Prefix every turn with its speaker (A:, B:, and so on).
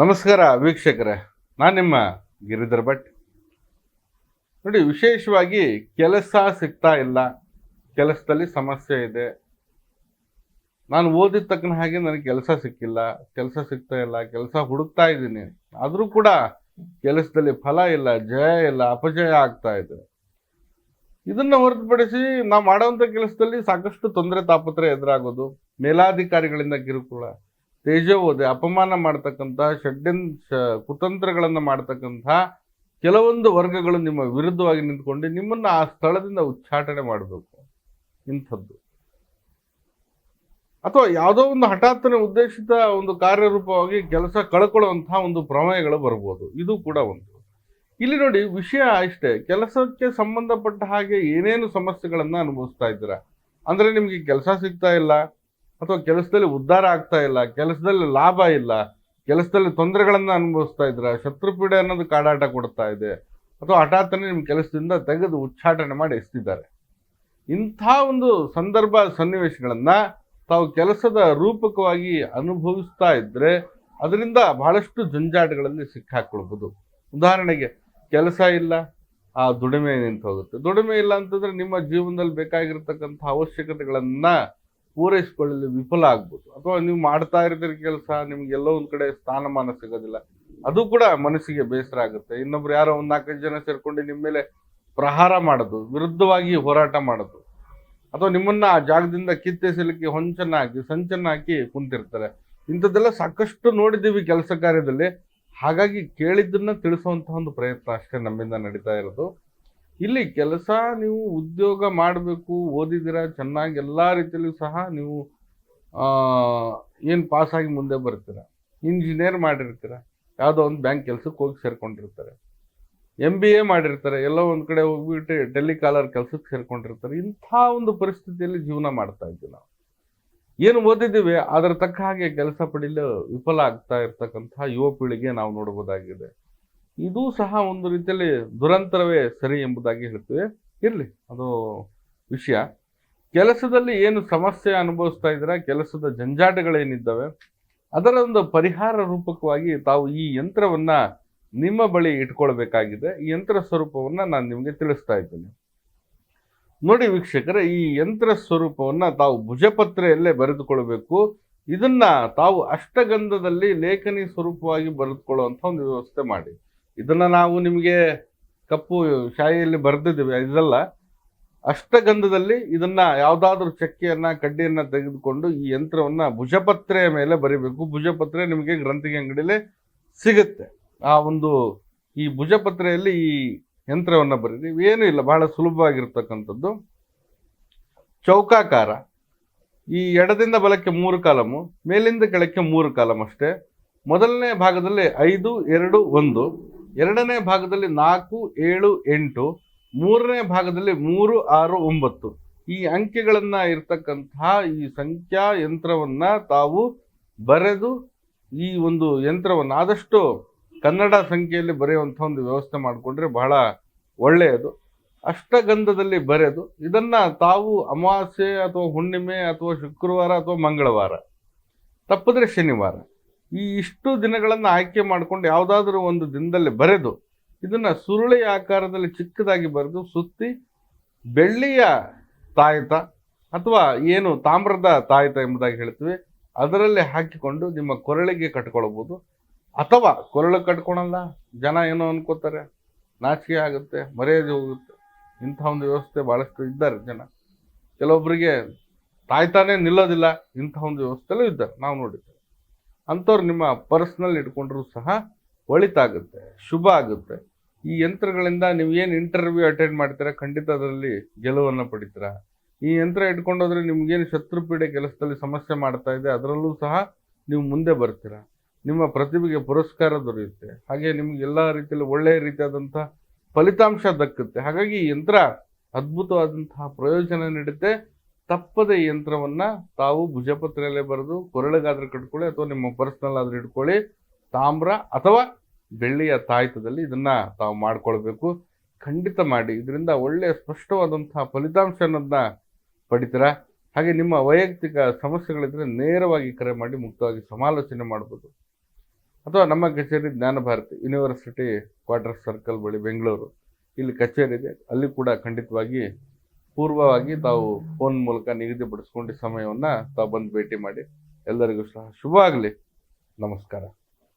A: ನಮಸ್ಕಾರ ವೀಕ್ಷಕರೇ, ನಾನು ನಿಮ್ಮ ಗಿರಿಧರ್ ಭಟ್. ನೋಡಿ, ವಿಶೇಷವಾಗಿ ಕೆಲಸ ಸಿಗ್ತಾ ಇಲ್ಲ, ಕೆಲಸದಲ್ಲಿ ಸಮಸ್ಯೆ ಇದೆ. ನಾನು ಓದಿದ ತಕ್ಕನ ಹಾಗೆ ನನಗೆ ಕೆಲಸ ಸಿಕ್ಕಿಲ್ಲ, ಕೆಲಸ ಸಿಗ್ತಾ ಇಲ್ಲ, ಕೆಲಸ ಹುಡುಕ್ತಾ ಇದ್ದೀನಿ. ಆದರೂ ಕೂಡ ಕೆಲಸದಲ್ಲಿ ಫಲ ಇಲ್ಲ, ಜಯ ಇಲ್ಲ, ಅಪಜಯ ಆಗ್ತಾ ಇದೆ. ಇದನ್ನು ಹೊರತುಪಡಿಸಿ ನಾವು ಮಾಡುವಂಥ ಕೆಲಸದಲ್ಲಿ ಸಾಕಷ್ಟು ತೊಂದರೆ ತಾಪತ್ರೆ ಎದುರಾಗೋದು, ಮೇಲಾಧಿಕಾರಿಗಳಿಂದ ಕಿರುಕುಳ ತೇಜೋವಧೆ ಅಪಮಾನ ಮಾಡ್ತಕ್ಕಂಥ ಷಡ್ಯನ್ ಕುತಂತ್ರಗಳನ್ನ ಮಾಡ್ತಕ್ಕಂಥ ಕೆಲವೊಂದು ವರ್ಗಗಳು ನಿಮ್ಮ ವಿರುದ್ಧವಾಗಿ ನಿಂತ್ಕೊಂಡು ನಿಮ್ಮನ್ನ ಆ ಸ್ಥಳದಿಂದ ಉಚ್ಚಾಟನೆ ಮಾಡಬೇಕು. ಇಂಥದ್ದು. ಅಥವಾ ಯಾವುದೋ ಒಂದು ಹಠಾತ್ತನೆ ಉದ್ದೇಶಿತ ಒಂದು ಕಾರ್ಯರೂಪವಾಗಿ ಕೆಲಸ ಕಳ್ಕೊಳ್ಳುವಂತಹ ಒಂದು ಪ್ರಮೇಯಗಳು ಬರ್ಬೋದು. ಇದು ಕೂಡ ಒಂದು. ಇಲ್ಲಿ ನೋಡಿ ವಿಷಯ ಅಷ್ಟೇ ಕೆಲಸಕ್ಕೆ ಸಂಬಂಧಪಟ್ಟ ಹಾಗೆ ಏನೇನು ಸಮಸ್ಯೆಗಳನ್ನು ಅನುಭವಿಸ್ತಾ ಇದ್ದೀರಾ? ಅಂದ್ರೆ ನಿಮ್ಗೆ ಕೆಲಸ ಸಿಗ್ತಾ ಇಲ್ಲ ಅಥವಾ ಕೆಲಸದಲ್ಲಿ ಉದ್ಧಾರ ಆಗ್ತಾ ಇಲ್ಲ, ಕೆಲಸದಲ್ಲಿ ಲಾಭ ಇಲ್ಲ, ಕೆಲಸದಲ್ಲಿ ತೊಂದರೆಗಳನ್ನು ಅನುಭವಿಸ್ತಾ ಇದ್ರ ಶತ್ರುಪೀಡೆ ಅನ್ನೋದು ಕಾಡಾಟ ಕೊಡ್ತಾ ಇದೆ, ಅಥವಾ ಹಠಾತ್ತನೆ ನಿಮ್ಮ ಕೆಲಸದಿಂದ ತೆಗೆದು ಉಚ್ಚಾಟನೆ ಮಾಡಿ ಎಸ್ತಿದ್ದಾರೆ. ಇಂಥ ಒಂದು ಸಂದರ್ಭ ಸನ್ನಿವೇಶಗಳನ್ನು ತಾವು ಕೆಲಸದ ರೂಪಕವಾಗಿ ಅನುಭವಿಸ್ತಾ ಇದ್ದರೆ ಅದರಿಂದ ಬಹಳಷ್ಟು ಜಂಜಾಟಗಳಲ್ಲಿ ಸಿಕ್ಕಾಕೊಳ್ಬೋದು ಉದಾಹರಣೆಗೆ, ಕೆಲಸ ಇಲ್ಲ, ಆ ದುಡಿಮೆ ನಿಂತು ಹೋಗುತ್ತೆ ದುಡಿಮೆ ಇಲ್ಲ ಅಂತಂದ್ರೆ ನಿಮ್ಮ ಜೀವನದಲ್ಲಿ ಬೇಕಾಗಿರ್ತಕ್ಕಂಥ ಅವಶ್ಯಕತೆಗಳನ್ನ ಪೂರೈಸಿಕೊಳ್ಳಲು ವಿಫಲ ಆಗ್ಬೋದು. ಅಥವಾ ನೀವು ಮಾಡ್ತಾ ಇರೋದ್ರ ಕೆಲಸ ನಿಮ್ಗೆ ಎಲ್ಲೋ ಒಂದು ಕಡೆ ಸ್ಥಾನಮಾನ ಸಿಗೋದಿಲ್ಲ. ಅದು ಕೂಡ ಮನಸ್ಸಿಗೆ ಬೇಸರ ಆಗುತ್ತೆ. ಇನ್ನೊಬ್ರು ಯಾರೋ ಒಂದು ನಾಲ್ಕೈದು ಜನ ಸೇರ್ಕೊಂಡು ನಿಮ್ಮ ಮೇಲೆ ಪ್ರಹಾರ ಮಾಡೋದು, ವಿರುದ್ಧವಾಗಿ ಹೋರಾಟ ಮಾಡೋದು. ಅಥವಾ ನಿಮ್ಮನ್ನ ಆ ಜಾಗದಿಂದ ಕಿತ್ತೆಸಲಿಕ್ಕೆ ಹೊಂಚನ್ನ ಹಾಕಿ ಸಂಚನ್ನ ಹಾಕಿ ಕುಂತಿರ್ತಾರೆ. ಇಂಥದ್ದೆಲ್ಲ ಸಾಕಷ್ಟು ನೋಡಿದ್ದೀವಿ ಕೆಲಸ ಕಾರ್ಯದಲ್ಲಿ. ಹಾಗಾಗಿ ಕೇಳಿದ್ದನ್ನ ತಿಳಿಸುವಂತಹ ಒಂದು ಪ್ರಯತ್ನ ಅಷ್ಟೇ ನಮ್ಮಿಂದ ನಡೀತಾ ಇರೋದು. ಇಲ್ಲಿ ಕೆಲಸ ನೀವು ಉದ್ಯೋಗ ಮಾಡಬೇಕು, ಓದಿದ್ದೀರಾ, ಚೆನ್ನಾಗಿ ಎಲ್ಲ ರೀತಿಯಲ್ಲೂ ಸಹ ನೀವು ಏನು ಪಾಸಾಗಿ ಮುಂದೆ ಬರ್ತೀರ? ಇಂಜಿನಿಯರ್ ಮಾಡಿರ್ತೀರ. ಯಾವುದೋ ಒಂದು ಬ್ಯಾಂಕ್ ಕೆಲಸಕ್ಕೆ ಹೋಗಿ ಸೇರ್ಕೊಂಡಿರ್ತಾರೆ. ಎಂ ಬಿ ಎ ಮಾಡಿರ್ತಾರೆ. ಎಲ್ಲೋ ಒಂದು ಕಡೆ ಹೋಗ್ಬಿಟ್ಟು ಡೆಲ್ಲಿ ಕಾಲರ್ ಕೆಲಸಕ್ಕೆ ಸೇರ್ಕೊಂಡಿರ್ತಾರೆ. ಇಂಥ ಒಂದು ಪರಿಸ್ಥಿತಿಯಲ್ಲಿ ಜೀವನ ಮಾಡ್ತಾ ಇದ್ದೀವಿ ನಾವು. ಏನು ಓದಿದ್ದೀವಿ, ಅದರ ತಕ್ಕ ಹಾಗೆ ಕೆಲಸ ಪಡೀಲು ವಿಫಲ ಆಗ್ತಾ ಇರ್ತಕ್ಕಂಥ ಯುವ ಪೀಳಿಗೆ ನಾವು ನೋಡಬಹುದಾಗಿದೆ ಇದು ಸಹ ಒಂದು ರೀತಿಯಲ್ಲಿ ದುರಂತರವೇ ಸರಿ ಎಂಬುದಾಗಿ ಹೇಳ್ತೀವಿ. ಇರಲಿ, ಅದು ವಿಷಯ. ಕೆಲಸದಲ್ಲಿ ಏನು ಸಮಸ್ಯೆ ಅನುಭವಿಸ್ತಾ ಇದ್ದೀರಾ, ಕೆಲಸದ ಜಂಜಾಟಗಳೇನಿದ್ದಾವೆ, ಅದರ ಒಂದು ಪರಿಹಾರ ರೂಪಕವಾಗಿ ತಾವು ಈ ಯಂತ್ರವನ್ನ ನಿಮ್ಮ ಬಳಿ ಇಟ್ಕೊಳ್ಬೇಕಾಗಿದೆ. ಈ ಯಂತ್ರ ಸ್ವರೂಪವನ್ನ ನಾನು ನಿಮಗೆ ತಿಳಿಸ್ತಾ ಇದ್ದೀನಿ. ನೋಡಿ ವೀಕ್ಷಕರೇ, ಈ ಯಂತ್ರ ಸ್ವರೂಪವನ್ನ ತಾವು ಭುಜಪತ್ರೆಯಲ್ಲೇ ಬರೆದುಕೊಳ್ಬೇಕು. ಇದನ್ನ ತಾವು ಅಷ್ಟಗಂಧದಲ್ಲಿ ಲೇಖನಿ ಸ್ವರೂಪವಾಗಿ ಬರೆದುಕೊಳ್ಳುವಂತ ಒಂದು ವ್ಯವಸ್ಥೆ ಮಾಡಿ. ಇದನ್ನ ನಾವು ನಿಮಗೆ ಕಪ್ಪು ಶಾಯಿಯಲ್ಲಿ ಬರೆದಿದ್ದೀವಿ, ಇದಲ್ಲ. ಅಷ್ಟಗಂಧದಲ್ಲಿ ಇದನ್ನ ಯಾವುದಾದ್ರೂ ಚಕ್ಕೆಯನ್ನ, ಕಡ್ಡಿಯನ್ನು ತೆಗೆದುಕೊಂಡು ಈ ಯಂತ್ರವನ್ನ ಭುಜಪತ್ರೆಯ ಮೇಲೆ ಬರಿಬೇಕು. ಭುಜಪತ್ರೆ ನಿಮಗೆ ಗ್ರಂಥಿಗೆ ಅಂಗಡಿಯಲ್ಲಿ ಸಿಗುತ್ತೆ. ಆ ಒಂದು ಈ ಭುಜಪತ್ರೆಯಲ್ಲಿ ಈ ಯಂತ್ರವನ್ನು ಬರೀರಿ ಏನೂ ಇಲ್ಲ, ಬಹಳ ಸುಲಭವಾಗಿರ್ತಕ್ಕಂಥದ್ದು. ಚೌಕಾಕಾರ. ಈ ಎಡದಿಂದ ಬಲಕ್ಕೆ ಮೂರು ಕಾಲಮು, ಮೇಲಿಂದ ಕೆಳಕ್ಕೆ ಮೂರು ಕಾಲಮ್ ಅಷ್ಟೇ ಮೊದಲನೇ ಭಾಗದಲ್ಲಿ ಐದು, ಎರಡು, ಒಂದು. ಎರಡನೇ ಭಾಗದಲ್ಲಿ ನಾಲ್ಕು, ಏಳು, ಎಂಟು, ಮೂರನೇ ಭಾಗದಲ್ಲಿ ಮೂರು, ಆರು, ಒಂಬತ್ತು. ಈ ಅಂಕೆಗಳನ್ನ ಇರ್ತಕ್ಕಂತಹ ಈ ಸಂಖ್ಯಾ ಯಂತ್ರವನ್ನ ತಾವು ಬರೆದು ಈ ಒಂದು ಯಂತ್ರವನ್ನು ಆದಷ್ಟು ಕನ್ನಡ ಸಂಖ್ಯೆಯಲ್ಲಿ ಬರೆಯುವಂಥ ಒಂದು ವ್ಯವಸ್ಥೆ ಮಾಡಿಕೊಂಡ್ರೆ ಬಹಳ ಒಳ್ಳೆಯದು. ಅಷ್ಟಗಂಧದಲ್ಲಿ ಬರೆದು ಇದನ್ನ ತಾವು ಅಮಾವಾಸ್ಯೆ ಅಥವಾ ಹುಣ್ಣಿಮೆ ಅಥವಾ ಶುಕ್ರವಾರ ಅಥವಾ ಮಂಗಳವಾರ. ತಪ್ಪಿದ್ರೆ ಶನಿವಾರ. ಈ ಇಷ್ಟು ದಿನಗಳನ್ನು ಆಯ್ಕೆ ಮಾಡಿಕೊಂಡು ಯಾವುದಾದ್ರೂ ಒಂದು ದಿನದಲ್ಲಿ ಬರೆದು ಇದನ್ನು ಸುರುಳಿ ಆಕಾರದಲ್ಲಿ ಚಿಕ್ಕದಾಗಿ ಬರೆದು ಸುತ್ತಿ ಬೆಳ್ಳಿಯ ತಾಯತ ಅಥವಾ ಏನು ತಾಮ್ರದ ತಾಯತ ಎಂಬುದಾಗಿ ಹೇಳ್ತೀವಿ, ಅದರಲ್ಲಿ ಹಾಕಿಕೊಂಡು ನಿಮ್ಮ ಕೊರಳಿಗೆ ಕಟ್ಕೊಳ್ಬೋದು. ಅಥವಾ ಕೊರಳು ಕಟ್ಕೊಳಲ್ಲ, ಜನ ಏನೋ ಅನ್ಕೋತಾರೆ, ನಾಚಿಕೆ ಆಗುತ್ತೆ, ಮರ್ಯಾದೆ ಹೋಗುತ್ತೆ. ಇಂಥ ಒಂದು ವ್ಯವಸ್ಥೆ ಭಾಳಷ್ಟು ಇದ್ದಾರೆ ಜನ. ಕೆಲವೊಬ್ಬರಿಗೆ ತಾಯ್ತಾನೇ ನಿಲ್ಲೋದಿಲ್ಲ, ಇಂಥ ಒಂದು ವ್ಯವಸ್ಥೆಲೂ ಇದ್ದಾರೆ. ನಾವು ನೋಡಿದ್ದೇವೆ. ಅಂಥವ್ರು ನಿಮ್ಮ ಪರ್ಸ್ನಲ್ಲಿ ಇಟ್ಕೊಂಡ್ರೂ ಸಹ ಒಳಿತಾಗುತ್ತೆ ಶುಭ ಆಗುತ್ತೆ. ಈ ಯಂತ್ರಗಳಿಂದ ನೀವು ಏನು ಇಂಟರ್ವ್ಯೂ ಅಟೆಂಡ್ ಮಾಡ್ತೀರಾ? ಖಂಡಿತ ಅದರಲ್ಲಿ ಗೆಲುವನ್ನು ಪಡಿತೀರಾ? ಈ ಯಂತ್ರ ಇಟ್ಕೊಂಡೋದ್ರೆ ನಿಮ್ಗೇನು ಶತ್ರುಪೀಡೆ ಕೆಲಸದಲ್ಲಿ ಸಮಸ್ಯೆ ಮಾಡ್ತಾ ಇದೆ, ಅದರಲ್ಲೂ ಸಹ ನೀವು ಮುಂದೆ ಬರ್ತೀರಾ? ನಿಮ್ಮ ಪ್ರತಿಭೆಗೆ ಪುರಸ್ಕಾರ ದೊರೆಯುತ್ತೆ. ಹಾಗೆ ನಿಮ್ಗೆ ಎಲ್ಲ ರೀತಿಯಲ್ಲಿ ಒಳ್ಳೆಯ ರೀತಿಯಾದಂಥ ಫಲಿತಾಂಶ ದಕ್ಕುತ್ತೆ. ಹಾಗಾಗಿ ಈ ಯಂತ್ರ ಅದ್ಭುತವಾದಂತಹ ಪ್ರಯೋಜನ ನೀಡುತ್ತೆ. ತಪ್ಪದೆ ಯಂತ್ರವನ್ನ ತಾವು ಭುಜಪತ್ರೆಯಲ್ಲೇ ಬರೆದು ಕೊರಳಿಗಾದ್ರೆ ಕಟ್ಕೊಳ್ಳಿ ಅಥವಾ ನಿಮ್ಮ ಪರ್ಸ್ನಲ್ ಆದ್ರೆ ಇಟ್ಕೊಳ್ಳಿ, ತಾಮ್ರ ಅಥವಾ ಬೆಳ್ಳಿಯ ತಾಯ್ತದಲ್ಲಿ ಇದನ್ನ ತಾವು ಮಾಡ್ಕೊಳ್ಬೇಕು. ಖಂಡಿತ ಮಾಡಿ. ಇದರಿಂದ ಒಳ್ಳೆಯ ಸ್ಪಷ್ಟವಾದಂತಹ ಫಲಿತಾಂಶ ಅನ್ನೋದನ್ನ ಪಡಿತೀರಾ? ಹಾಗೆ ನಿಮ್ಮ ವೈಯಕ್ತಿಕ ಸಮಸ್ಯೆಗಳಿದ್ರೆ ನೇರವಾಗಿ ಕರೆ ಮಾಡಿ ಮುಕ್ತವಾಗಿ ಸಮಾಲೋಚನೆ ಮಾಡ್ಬೋದು. ಅಥವಾ ನಮ್ಮ ಕಚೇರಿ ಜ್ಞಾನ ಭಾರತಿ ಯೂನಿವರ್ಸಿಟಿ ಕ್ವಾರ್ಟರ್ ಸರ್ಕಲ್ ಬಳಿ, ಬೆಂಗಳೂರು. ಇಲ್ಲಿ ಕಚೇರಿ ಇದೆ. ಅಲ್ಲಿ ಕೂಡ ಖಂಡಿತವಾಗಿ ಪೂರ್ವವಾಗಿ ತಾವು ಫೋನ್ ಮೂಲಕ ನಿಗದಿಪಡಿಸ್ಕೊಂಡು ಸಮಯವನ್ನು ತಾವು ಬಂದು ಭೇಟಿ ಮಾಡಿ ಎಲ್ಲರಿಗೂ ಸಹ ಶುಭ ಆಗಲಿ. ನಮಸ್ಕಾರ.